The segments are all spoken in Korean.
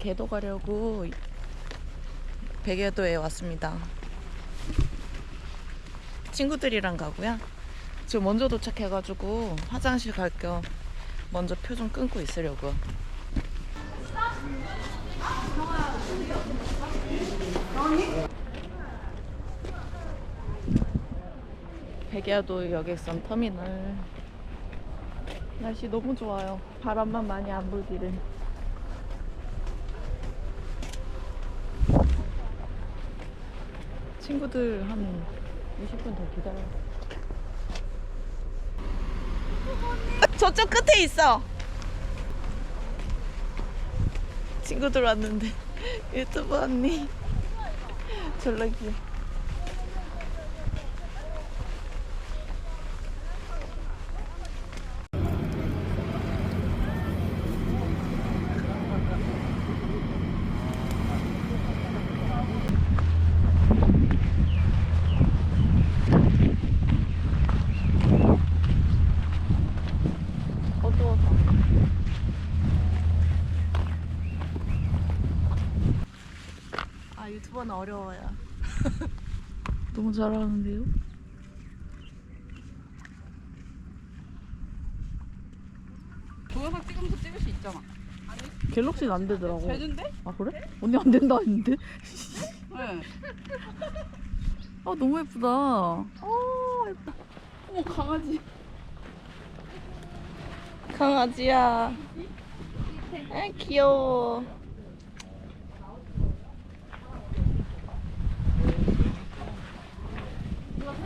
개도 가려고 백여도에 왔습니다. 친구들이랑 가고요. 지금 먼저 도착해가지고 화장실 갈 겸 먼저 표 좀 끊고 있으려고요. 백야도 여객선 터미널 날씨 너무 좋아요 바람만 많이 안 불기를 친구들 한 20분 더 기다려. 저쪽 끝에 있어. 친구들 왔는데 유튜브 언니. 졸라 귀여 아 유튜버는 어려워요. 너무 잘하는데요? 동영상 찍으면서 찍을 수 있잖아. 갤럭시는 안 되더라고. 되는데? 아 그래? 언니 안 된다 했는데? 네. 아 너무 예쁘다. 아 예쁘다. 어머 강아지. 강아지야. 아 귀여워.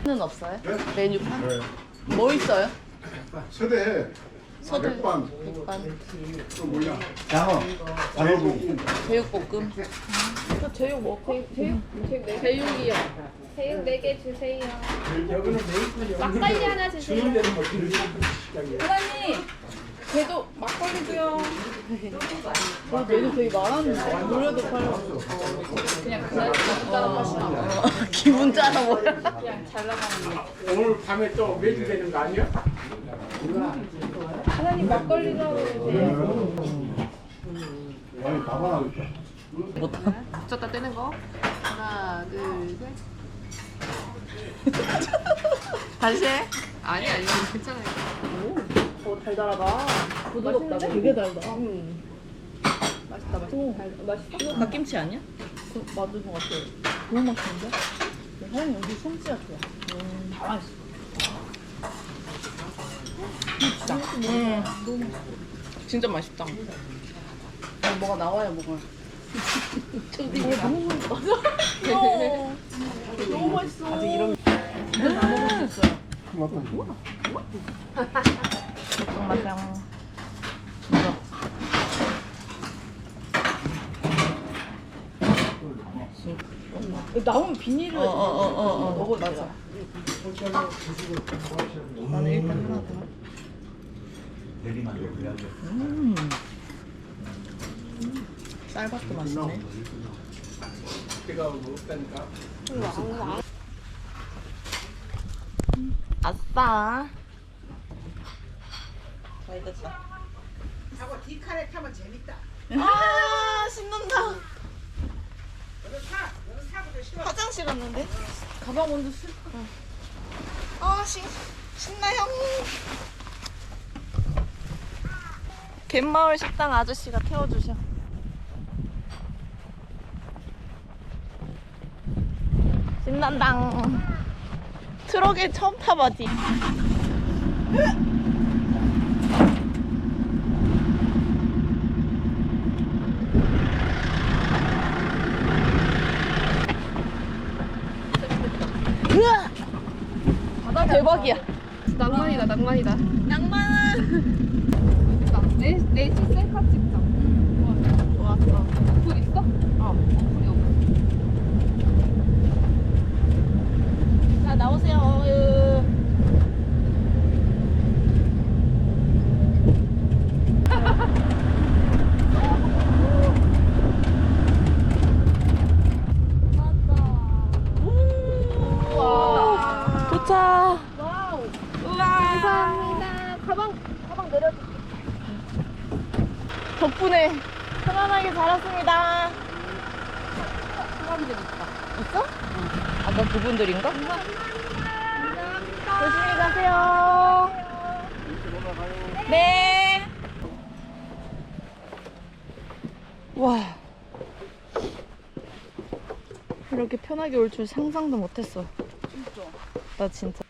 는 없어요? 메뉴판? 네. 뭐 있어요? 서대 서대. 백반 백반, 또 뭐야 장어 장어국 제육볶음. 저 제육 먹고 제육 제육이요. 새우 4개 주세요. 막걸리 하나 주세요. 사장님, 걔도 막걸리고요. 어, 메뉴 되게 많았는데 노래도 팔고 그냥 그날 따라 마시나 봐. 기분 짜나 뭐야? 그냥 잘 나가는 거. 오늘 밤에 또 매주 되는 거 아니야? 사장님 막걸리라고 해주세요. 아니 가만하겠다 못하. 붙였다 떼는 거. 하나, 둘, 셋. 다시 해? 아니 아니 괜찮아요. 어 달달하다. 부드럽다. 되게 달다. 음. 맛있다 맛있다. 맛있어. 이거 갓김치 아니야? 그, 맞은 것 같아. 너무 맛있는데? 사장님 여기 솜씨가 좋아. 음, 다 맛있어. 진짜. 음. 너무 진짜 맛있다. 어, 뭐가 나와요, 뭐가. 저기 어, 너무. 귀여워. 너무 맛있어. 아직 이런. 다 먹을 수 있어요. 잠깐만요. 진짜. 나오면 비닐을 어어어어 먹어 맞아. 나는 일단 하나 더. 음. 쌀밥도 맛있네. 없다니까. 아싸. 잘 됐다. 하고 디카레 타면 재밌다. 아 신난다. 여기 사, 여기 사고도 싫어. 화장실 갔는데? 가방 먼저 쓸. 응. 아 신, 신나요. 갯마을 식당 아저씨가 태워주셔. 신난당. 트럭에 처음 타봐지. 으아! 대박이야. 낭만이다 낭만이다. 낭만은 내 내시 셀카 찍자. 좋았어. 불 있어? 어. 불이 없어. 자 나오세요. 어유. 와. 도착. 감사합니다. 가방 가방 내려줄게. 덕분에 편안하게 자랐습니다. 사람들 있다. 있어? 아까 그분들인가? 조심히 가세요. 네. 와. 이렇게 편하게 올 줄 상상도 못했어. 진짜. 나 진짜.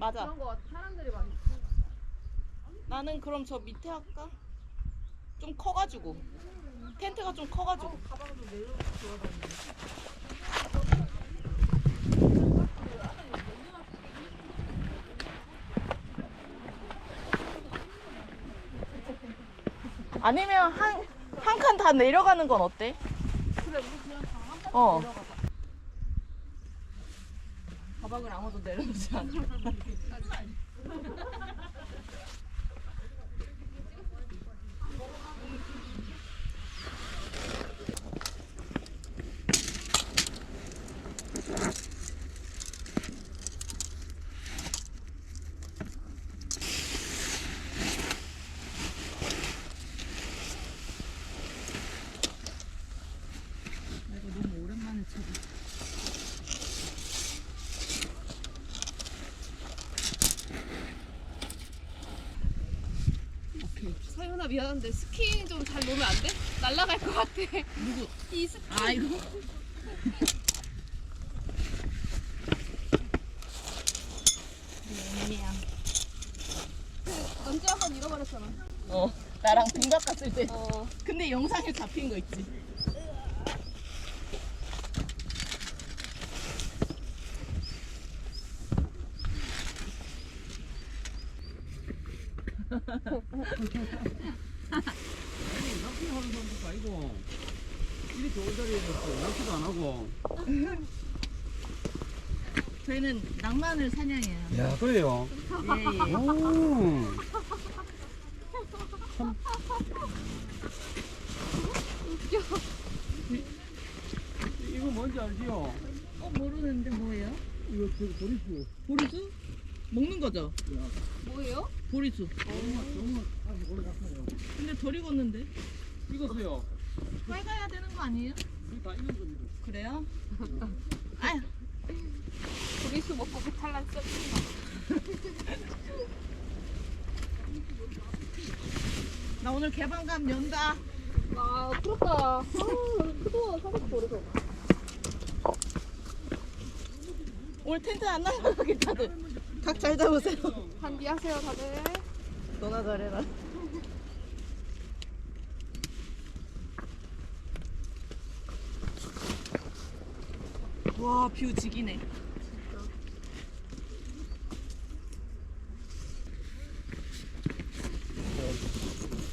맞아. 그런 거 같아. 나는 그럼 저 밑에 할까? 좀 커가지고 텐트가 좀 커가지고 아니면 한 한 칸 다 내려가는 건 어때? 그래, 우리 그냥 다한 번. 어 내려가자. 가방을 아무도 내려놓지 않아 서윤아 미안한데 스키 좀 잘 놓으면 안 돼? 날아갈 것 같아. 누구? 이 스키. 아 이거 언제 한 번 잃어버렸잖아. 어 나랑 동갑 갔을 때 어. 근데 영상에 잡힌 거 있지 하는 사람도 아니고 이렇게 좋은 자리에서 낚시도 안 하고. 저희는 낭만을 사냥해요 야 그래요. 예 예 오. 참. 이- 이거 뭔지 알지요? 어 모르는데 뭐예요? 이거 그 보리수. 보리수? 먹는 거죠? 뭐예요? 보리수 근데 덜 익었는데 익었어요. 빨가야 되는 거 아니에요? 이거 다 익은 겁니다. 그래요? 보리수 먹고 배탈 났어. 나 오늘 개방감 연다 아, 부럽다. 아, 크다. 사고 버려서. 오늘 텐트 안 날라가게 다들 각 잘 잡으세요 한디하세요, 다들. 너나 잘해라 와 뷰 지기네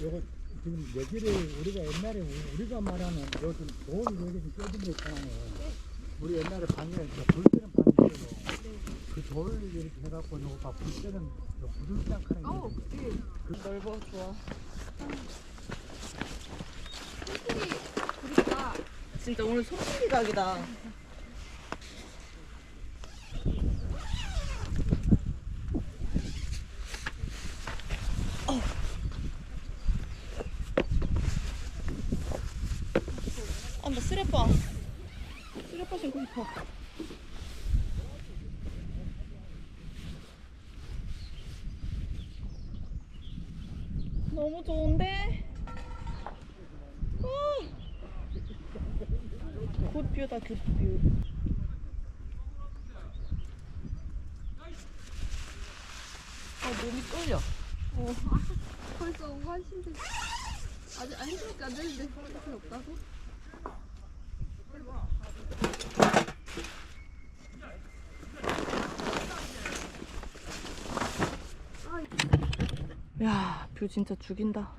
요거 지금 여기를 우리가 옛날에 우- 우리가 말하는 요즘 좋은 여기 좀 껴진 거 있잖아요. 우리 옛날에 방에 불 때는 방이 있어요. 그 돌을 이렇게 해갖고 요거 봐불 때는 부들짝 하는 어우, 게 예. 넓어 좋아 솔직히, 부럽다. 진짜 오늘 소풍기 각이다 어. 아, 나 쓰레빠. 쓰레빠 신고 싶어. 너무 좋은데? 아. 굿뷰다 굿뷰 아 몸이 떨려 어, 1시인데. 아직 안 힘드니까 안 되는데. 필요 없다고? 야 뷰 진짜 죽인다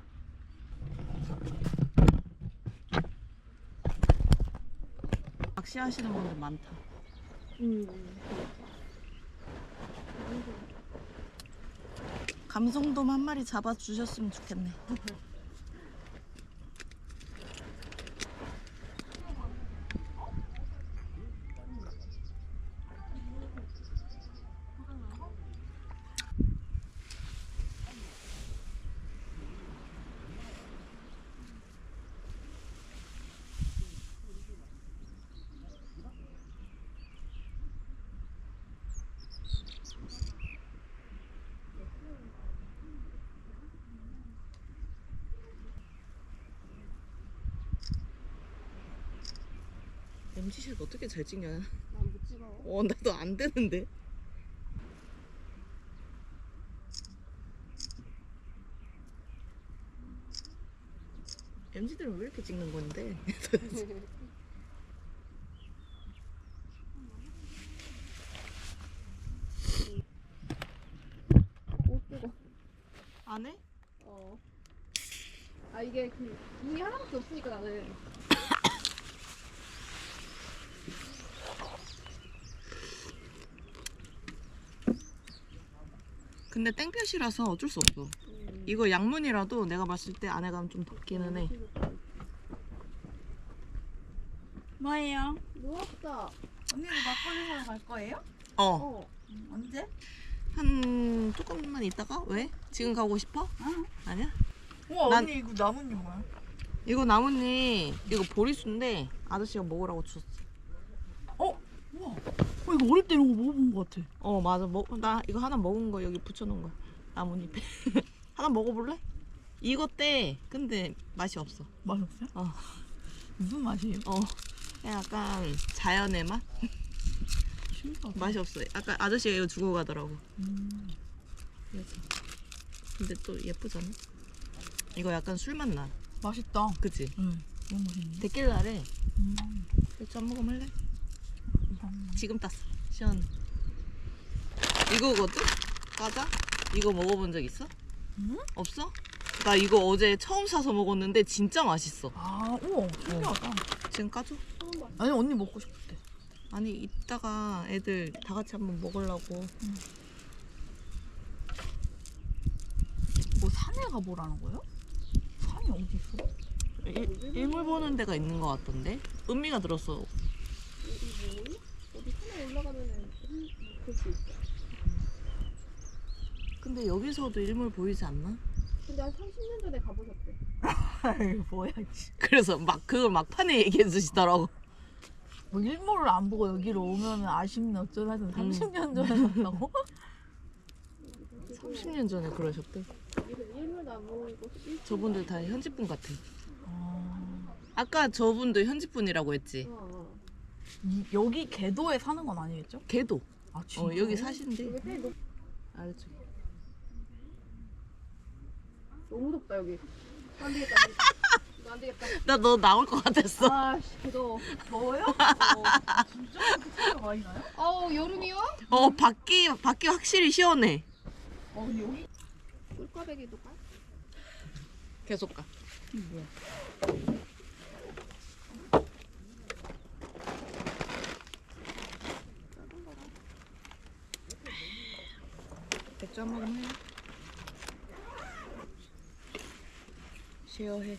낚시하시는 분들 많다 음. 감성돔 한 마리 잡아주셨으면 좋겠네. MG샷 어떻게 잘 찍냐? 난 못 찍어. 어, 나도 안 되는데. MG들은 왜 이렇게 찍는 건데? 못. 안 해? 어. 아 이게 그 눈이 하나밖에 없으니까 나는. 근데 땡볕이라서 어쩔 수 없어. 이거 양문이라도 내가 봤을 때 안에 가면 좀 덥기는 해. 뭐예요? 누웠어. 언니도 막걸리 사러 갈 거예요? 어. 어. 언제? 한 조금만 있다가 왜? 지금 가고 싶어? 어. 아니야? 우와 난- 언니 이거 나뭇잎 뭐야? 이거 나뭇잎 이거 보리수인데 아저씨가 먹으라고 줬어. 이거 어릴 때 이런 거 먹어본 것 같아 어 맞아 먹, 나 이거 하나 먹은 거 여기 붙여놓은 거야 나뭇잎에 하나 먹어볼래? 이거 때 근데 맛이 없어 맛이 없어요? 어. 무슨 맛이에요? 어 그냥 약간 자연의 맛? 신기하다 맛이 없어 약간 아저씨가 이거 주고 가더라고 음. 그래서 근데 또 예쁘잖아 이거 약간 술맛 나 맛있다 그치? 응 너무 맛있네 데킬라래 음. 맥주 한 모금 할래? 지금 땄어 시원 이거거든? 과자? 이거 먹어본 적 있어? 응? 없어? 나 이거 어제 처음 사서 먹었는데 진짜 맛있어 아 우와 신기하다 지금 까줘? 아니 언니 먹고 싶대 아니 이따가 애들 다 같이 한번 먹으려고 뭐 산에 가보라는 거예요? 산이 어디 있어? 일, 일몰 보는 데가 있는 것 같던데 은미가 들었어 어디 뭐니? 어디 산에 올라가면은 볼수 있어. 근데 여기서도 일몰 보이지 않나? 근데 한 30년 전에 가보셨대. 뭐야 씨. 그래서 막 그걸 막판에 얘기해 주시더라고 뭐 일몰을 안 보고 여기로 오면 아쉽네 어쩌나 해서 30년 전에 갔다고? 30년 전에 그러셨대 여기서 일몰도 안 보이고 일- 저분들 다 현지 분 같아 아, 아까 저분도 현지 분이라고 했지 어, 어. 이, 여기 개도에 사는 건 아니겠죠? 걔도 아 진짜? 어 여기 사신대 여기 제일 높... 알죠 너무 덥다 여기. 안 되겠다. 이거 안 되겠다. 나 너 나올 것 같았어 아씨 더워. 더워요? 진짜 그렇게 차이가 많이 나요? 아우 여름이요? 어 밖이 밖이 확실히 시원해 어 여기 꿀꽈배기도 까? 계속 가한 모금 해 쉐어해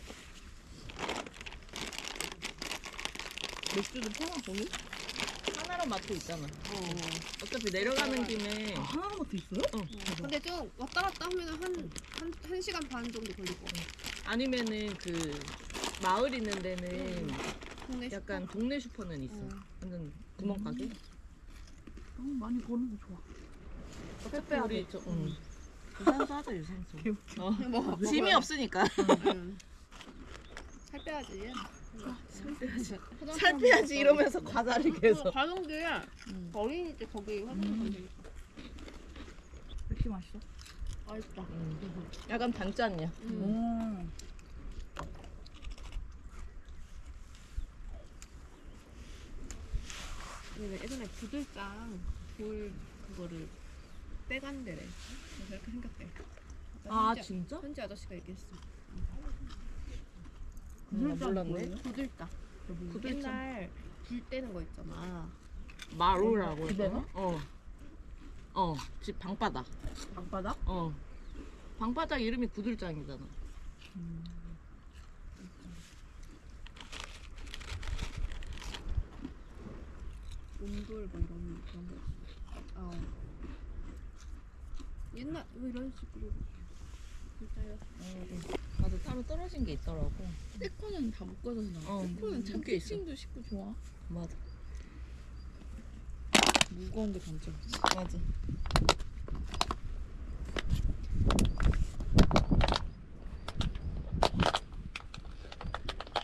맥주도 파나 거기? 하나로 마트 있잖아 어차피 내려가는 김에 아, 하나는 것도 있어요? 어, 근데 좀 왔다 갔다 하면 한, 한, 한 시간 반 정도 걸릴 거. 아니면은 그 마을 있는 데는 동네 약간 동네 슈퍼는 있어. 어. 완전 구멍가게. 어, 많이 거는 거 좋아 어차피 우리 저 응. 유산소 하자 유산소. 어. 뭐, 짐이 없으니까. 응. 살 빼야지. 살 빼야지. 살 빼야지 이러면서 과자를 계속. 가는 게 어린이 때 거기 화장실 가면 되겠다. 이렇게 맛있어? 맛있다. 음. 약간 단짠이야. 음. 근데 예전에 부들장 돌 그거를 빼간 데래. 그래서 이렇게 생겼대. 아 현지- 진짜? 현지 아저씨가 얘기했어. 음, 나 몰랐네. 부들장. 옛날 불 때는 거 있잖아. 마루라고? 했나? 어. 어, 집 방바닥. 방바닥? 어. 방바닥 이름이 구들장이잖아. 온돌 뭐 이런 거. 아. 옛날 왜 이런 식으로 진짜요? 맞아, 따로 떨어진 게 있더라고. 스티커는 다 묶어져서 나와. 어, 스티커는 참 묶여 있어. 피칭도 쉽고 좋아. 맞아. 무거운 게 단점이지. 맞아.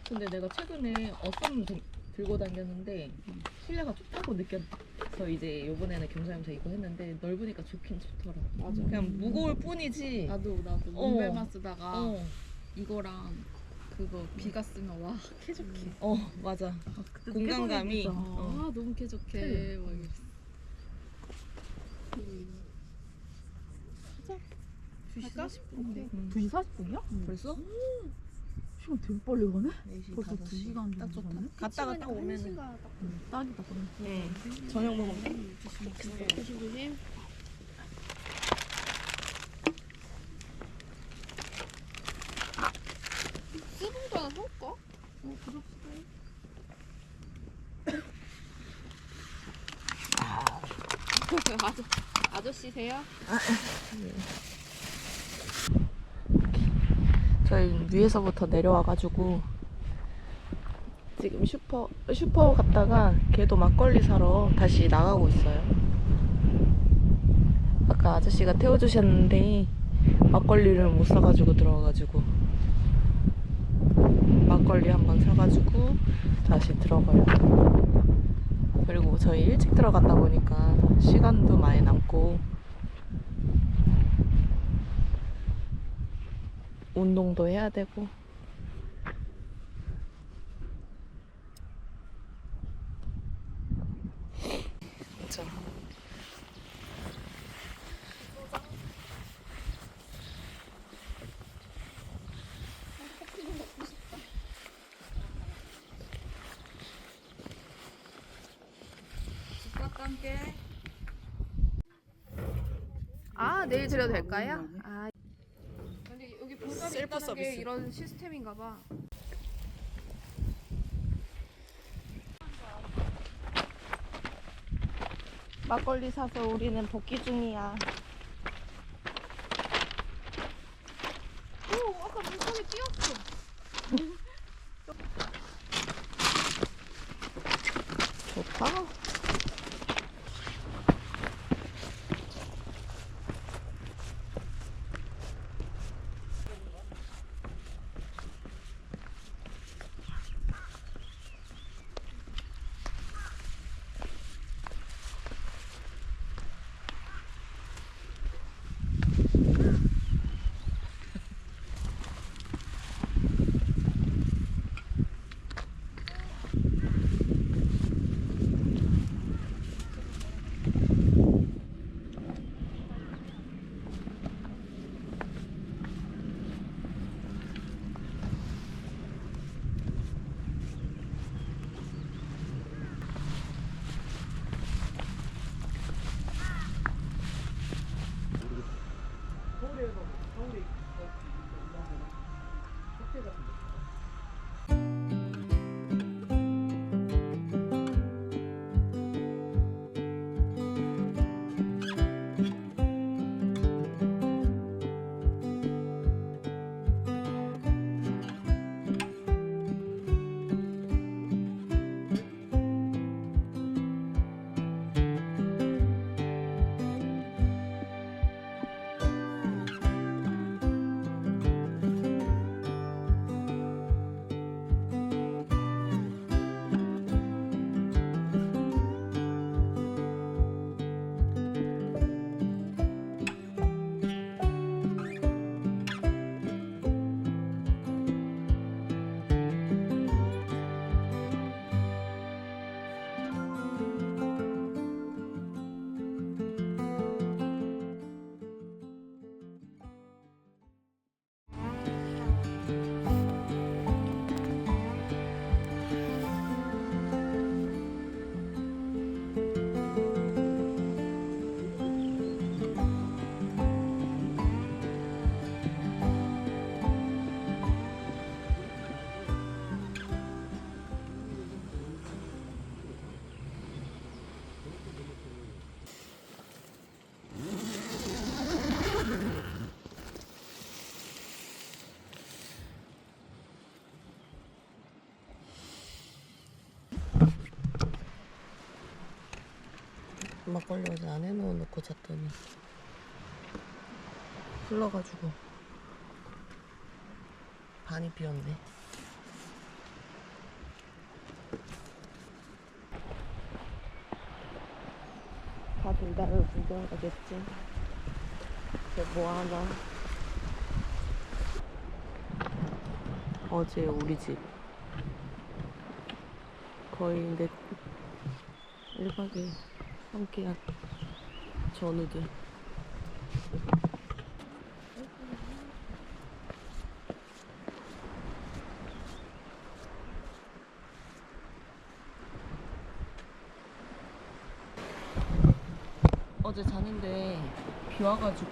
근데 내가 최근에 어썸 들- 들고 다녔는데 실내가 좁다고 느꼈어 이제 요번에는 경사하면서 이거 했는데 넓으니까 좋긴 좋더라. 맞아. 그냥 무거울 뿐이지. 나도 나도 어. 롱벨만 쓰다가 어, 이거랑 그거 비가 쓰면 와 쾌적해. 어 맞아. 그때 공간감이. 깨버리겠다. 아 너무 쾌적해. 막 이랬어. 할까? 음. 2시 40분이야? 벌써? 시간 되게 빨리 가네? 4시, 벌써 5시. 2시간 딱 정도 좋다. 가네? 갔다가 딱 오면은 딱이다 그럼 응. 저녁 먹으면 돼? 조심 조심. 수분도 하나 살까? 어, 그럴까? 아저 아저씨세요? 저희 위에서부터 내려와가지고 지금 슈퍼 슈퍼 갔다가 걔도 막걸리 사러 다시 나가고 있어요. 아까 아저씨가 태워주셨는데 막걸리를 못 사가지고 들어와가지고 막걸리 한번 사가지고 다시 들어가요. 그리고 저희 일찍 들어갔다 보니까 시간도 많이 남고 운동도 해야 되고. 아 내일 드려도 될까요? 셀프 서비스. 게 이런 시스템인가 봐. 막걸리 사서 우리는 복귀 중이야 막걸리 어제 안 해놓고 놓고 잤더니 흘러가지고 반이 비었네. 다들 나를 구경 가겠지. 뭐 하나. 어제 우리 집 거의 내 1박에 함께한 전우들. 어제 자는데 비 와가지고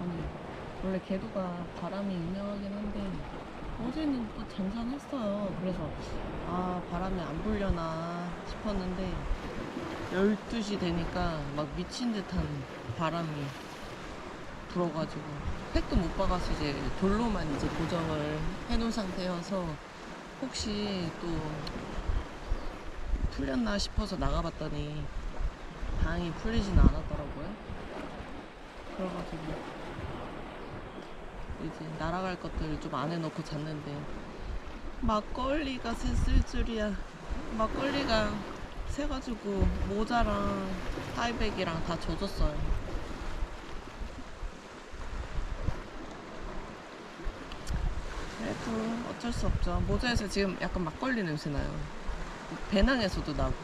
아니 원래 개도가 바람이 유명하긴 한데 어제는 또 잔잔했어요 그래서 아 바람이 안 불려나 싶었는데 12시 되니까 막 미친 듯한 바람이 불어가지고 팩도 못 박아서 이제 돌로만 이제 고정을 해놓은 상태여서 혹시 또 풀렸나 싶어서 나가봤더니 다행히 풀리지는 않았더라고요. 그래가지고 이제 날아갈 것들 좀 안에 넣고 잤는데 막걸리가 샜을 줄이야. 막걸리가 새가지고 모자랑 타이백이랑 다 젖었어요. 그래도 어쩔 수 없죠. 모자에서 지금 약간 막걸리 냄새 나요. 배낭에서도 나고.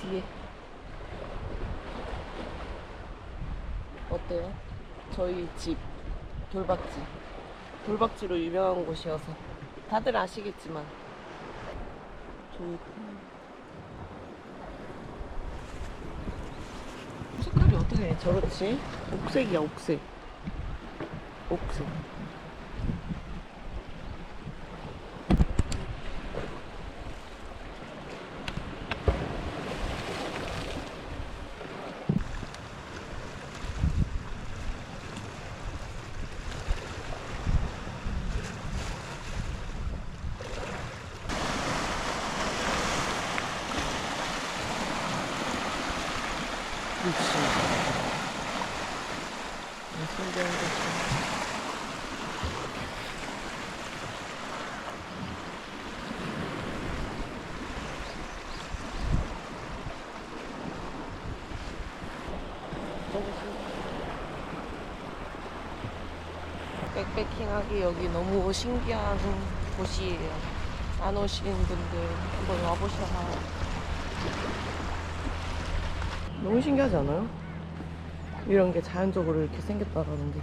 뒤에 어때요? 저희 집 돌박지. 돌박지로 유명한 곳이어서 다들 아시겠지만. 좋고 색깔이 어떻게 저렇지? 옥색이야 옥색. 옥색 그렇지 신기한 거지 백패킹하기 여기 너무 신기한 곳이에요. 안 오신 분들 한번 와보셔라. 너무 신기하지 않아요? 이런 게 자연적으로 이렇게 생겼다라는 게.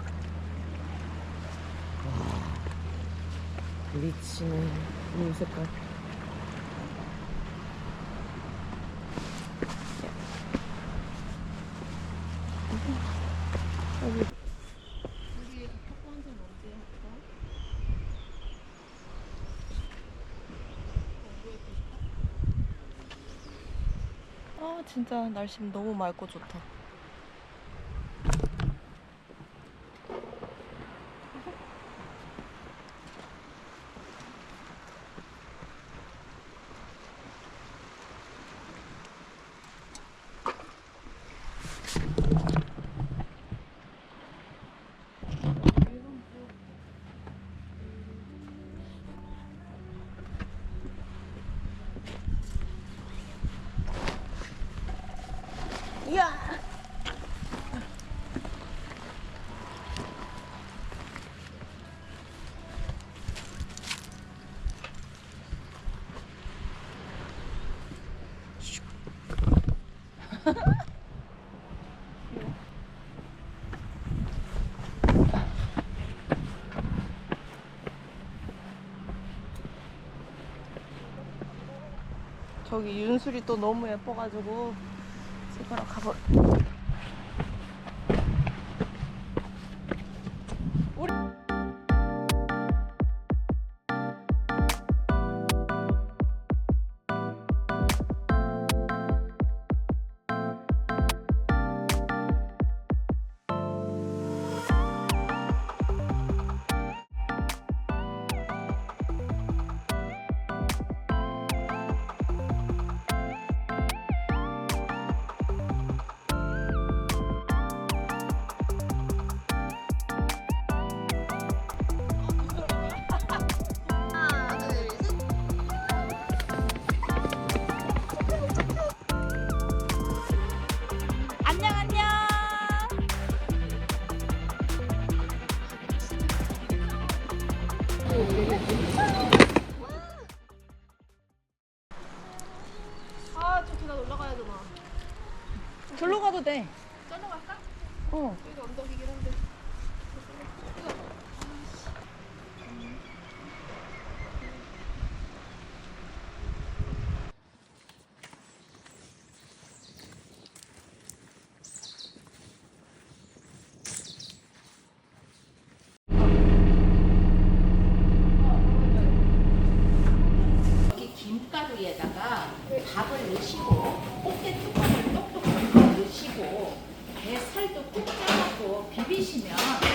와, 미치네. 이 색깔. 진짜 날씨 너무 맑고 좋다. 야! 저기 윤술이 또 너무 예뻐가지고 찍으러 가볼.